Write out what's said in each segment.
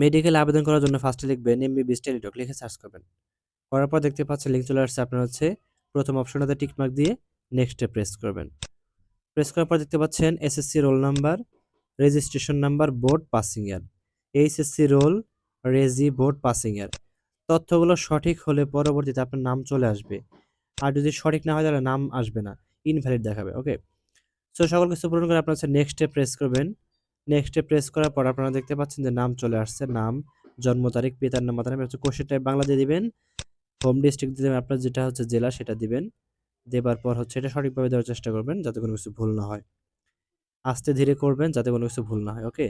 Medical আবেদন করার জন্য ফার্স্টে লিখবেন এমবিবিএস টেলিটক লিখে সার্চ করবেন। করার পর দেখতে পাচ্ছেন লিঙ্ক চলে আসছে আপনার হচ্ছে প্রথম অপশনটাতে টিকমার্ক দিয়ে নেক্সটে প্রেস করবেন। প্রেস করার পর দেখতে পাচ্ছেন SSC roll number registration number board passing year HSC roll reg board passing year তথ্যগুলো সঠিক হলে পরবর্তীতে আপনার নাম চলে আসবে। আর যদি সঠিক না হয় তাহলে নাম আসবে না। ইনভ্যালিড দেখাবে ওকে সো সকল কিছু পূরণ করে আপনার হচ্ছে নেক্সটে প্রেস করবেন। নেক্সটে প্রেস করার পর আপনারা দেখতে পাচ্ছেন যে নাম চলে আসছে। নাম, জন্ম তারিখ, পিতার নাম, মাতার নাম হচ্ছে কোশ্চেন টাইপ বাংলা দিয়ে দিবেন। হোম ডিস্ট্রিক্ট দিয়ে দেবেন, আপনার যেটা হচ্ছে জেলা সেটা দিবেন। দেবার পর হচ্ছে এটা সঠিকভাবে দেওয়ার চেষ্টা করবেন যাতে কোনো কিছু ভুল না হয়। আস্তে ধীরে করবেন যাতে কোনো কিছু ভুল না হয় ওকে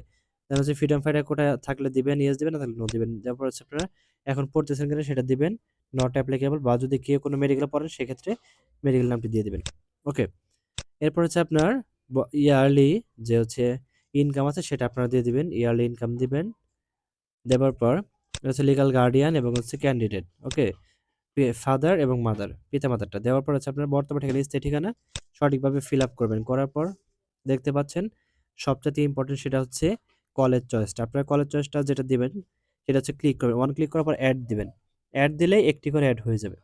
দেন হচ্ছে ফ্রিডম ফাইটার কোটা থাকলে দিবেন ইয়েস দিবেন, না থাকলে নো দিবেন। তারপর হচ্ছে আপনারা এখন পড়তেছেন কিনা সেটা দিবেন। নট অ্যাপ্লিকেবল বা যদি কেউ কোনো মেডিকেল পড়েন সেক্ষেত্রে মেডিকেল নামটি দিয়ে দিবেন ওকে এরপর হচ্ছে আপনার ইয়ারলি যে হচ্ছে ইনকাম আছে, সেটা আপনারা দিয়ে দিবেন ইয়ারলি ইনকাম দিবেন। দেওয়ার পর হচ্ছে লিগাল গার্ডিয়ান এবং হচ্ছে ক্যান্ডিডেট ওকে ফাদার এবং মাদার পিতা মাতারটা দেওয়ার পর হচ্ছে আপনার বর্তমান ঠিকানা, স্থায়ী ঠিকানা সঠিকভাবে ফিল আপ করবেন। করার পর দেখতে পাচ্ছেন সবচেয়ে ইম্পর্টেন্ট সেটা হচ্ছে কলেজ চয়েসটা আপনার কলেজ চয়েসটা যেটা দিবেন, সেটা হচ্ছে ক্লিক করবেন। ওয়ান ক্লিক করার পর অ্যাড দিবেন। অ্যাড দিলেই একটি করে অ্যাড হয়ে যাবে।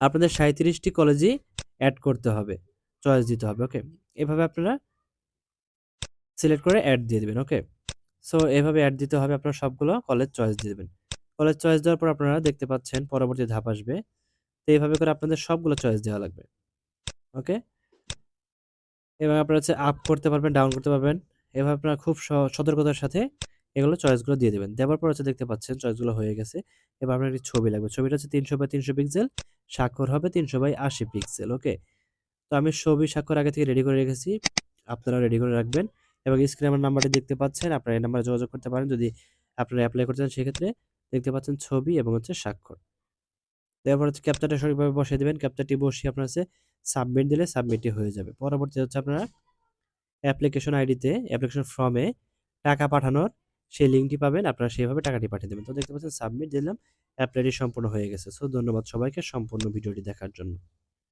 আপনাদের সাঁত্রিশটি কলেজই অ্যাড করতে হবে চয়েস দিতে হবে ওকে এভাবে আপনারা সিলেক্ট করে অ্যাড দিয়ে দেবেন ওকে সো এভাবে অ্যাড দিতে হবে আপনারা সবগুলো কলেজ চয়েস দিয়ে দেবেন। কলেজ চয়েস দেওয়ার পর আপনারা দেখতে পাচ্ছেন পরবর্তী ধাপ আসবে। তো এইভাবে করে আপনাদের সবগুলো চয়েস দেওয়া লাগবে ওকে এবং আপনারা হচ্ছে আপ করতে পারবেন ডাউন করতে পারবেন। এভাবে আপনারা খুব সতর্কতার সাথে এগুলো চয়েসগুলো দিয়ে দেবেন। দেওয়ার পর হচ্ছে দেখতে পাচ্ছেন চয়েসগুলো হয়ে গেছে। এবার আপনার একটি ছবি লাগবে। ছবিটা হচ্ছে তিনশো বাই তিনশো পিক্সেল স্বাক্ষর হবে তিনশো বাই আশি পিক্সেল ওকে তো আমি ছবি স্বাক্ষর আগে থেকে রেডি করে রেখেছি। আপনারা রেডি করে রাখবেন। এবং স্ক্রিনে আমার নাম্বারটি দেখতে পাচ্ছেন, আপনারা এই নাম্বারে যোগাযোগ করতে পারেন। যদি আপনারা অ্যাপ্লাই করতে চান, সেক্ষেত্রে দেখতে পাচ্ছেন ছবি এবং হচ্ছে স্বাক্ষর। তারপর হচ্ছে ক্যাপচারটা সঠিকভাবে বসিয়ে দেবেন। ক্যাপচারটি বসিয়ে আপনার হচ্ছে সাবমিট দিলে সাবমিটটি হয়ে যাবে। পরবর্তী হচ্ছে আপনারা অ্যাপ্লিকেশন আইডিতে অ্যাপ্লিকেশন ফর্মে টাকা পাঠানোর সেই লিঙ্কটি পাবেন। আপনারা সেইভাবে টাকাটি পাঠিয়ে দেবেন। তো দেখতে পাচ্ছেন সাবমিট দিলাম অ্যাপ্লাইটি সম্পূর্ণ হয়ে গেছে। সো ধন্যবাদ সবাইকে সম্পূর্ণ ভিডিওটি দেখার জন্য।